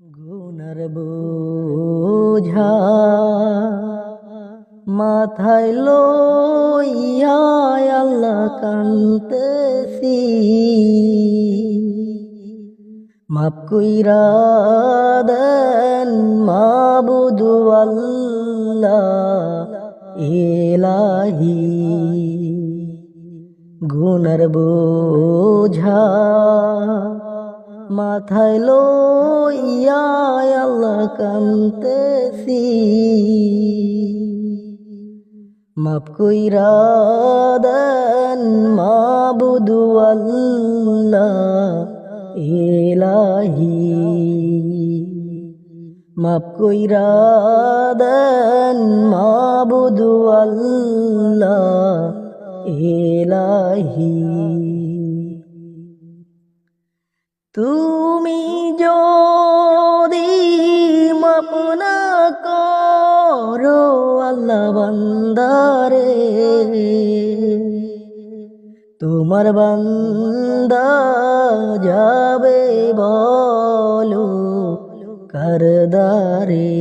গুনার বোঝা মাথায় লইয়া আল্লাহ কান্তেছি। মাপ কইরা দেন মাবুদু আল্লাহ এলাহি গুনার বোঝা মাথায় লইয়া আল্লাহ কান্তেছি। মাপ কইরা দেন মাবুদু আল্লাহ এলাহি মাপ কইরা দেন মাবুদু আল্লাহ এলাহি তুমি যদি মাপনা করো আল্লাহ বান্দারে তোমার বান্দা যাবে বলো করদারে।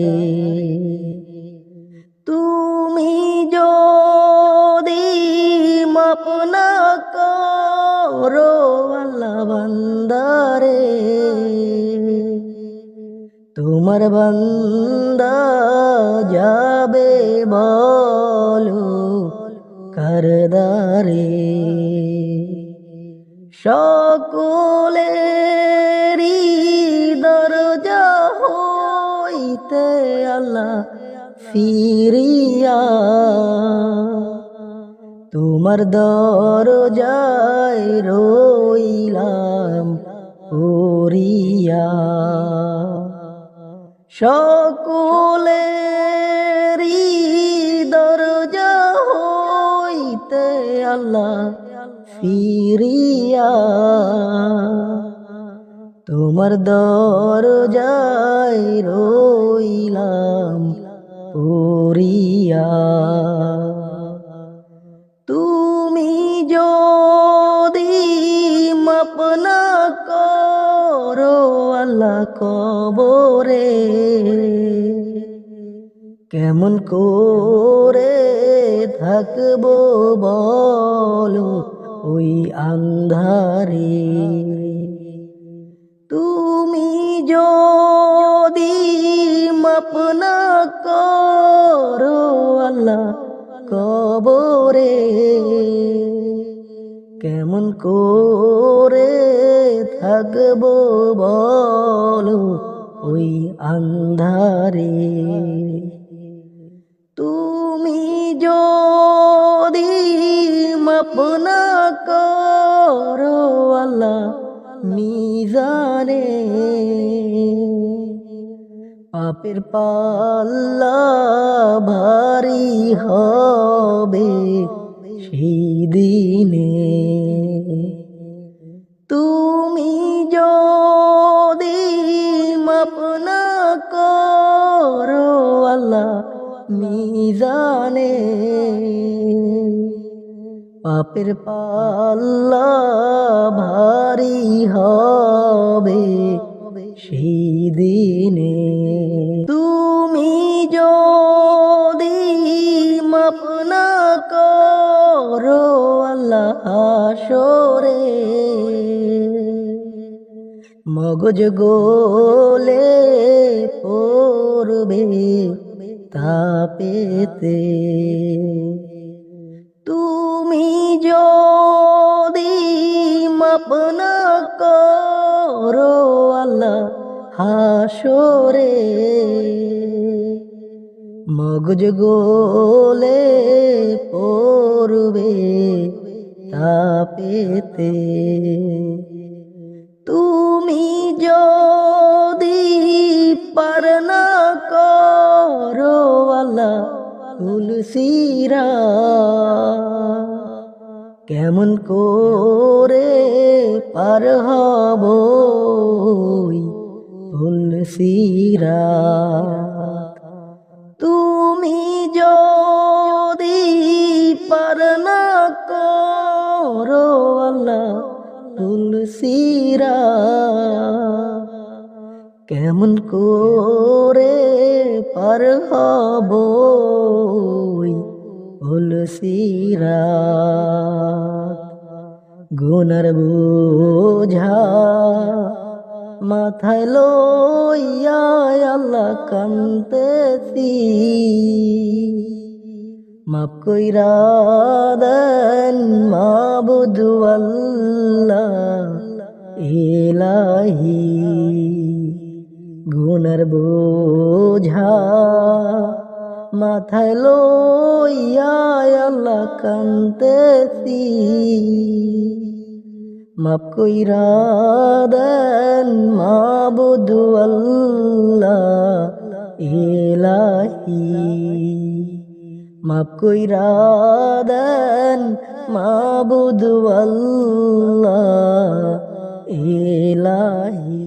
তোমার বান্দা যাবে বলো করদারে। সকলেরই দরজা হইতে আল্লাহ ফিরিয়া। তোমার দরজায় রইলাম পড়িয়া। সকলেরই দরজা হইতে আল্লাহ ফিরিয়া। তোমার দরজায় রইলাম পড়িয়া। তুমি যদি মাপনা আল্লাহ কবরে। কেমন করে থাকব বলো ওই আন্ধারে। তুমি যদি মাপনা করো আল্লাহ কবরে, কেমন করে থাকব বলো ওই আন্ধারে। তুমি যদি মাপনা করো আল্লাহ মিজানে পাপের পাল্লা ভারী হবে সেই দিনে। মিজানে পাপের পাল্লা ভারী হবে সেই দিনে। তুমি যদি মাপনা করো আল্লাহ আসরে মগজ গোলে পড়বে। তাপেতে তুমি যদি মাপনা করো আল্লাহ হাসরে মগজ গোলে পড়বে তাপেতে তুমি তুলসিরা কেমন করে পার হব তুলসিরা তুমি যদি পারনা করো আল্লাহ তুলসিরা কেমন করে পার হব তুলসিরা গুনার বোঝা মাথায় লইয়া আল্লাহ কান্তেছি। মাপ কইরা দেন মাবুদু আল্লাহ, ইলাহি মাথায় লইয়া আল্লাহ কান্তেছি। মাপ কইরা দেন মাবুদু আল্লাহ ইলাহি। মাপ কইরা দেন মাবুদু আল্লাহ ইলাহি।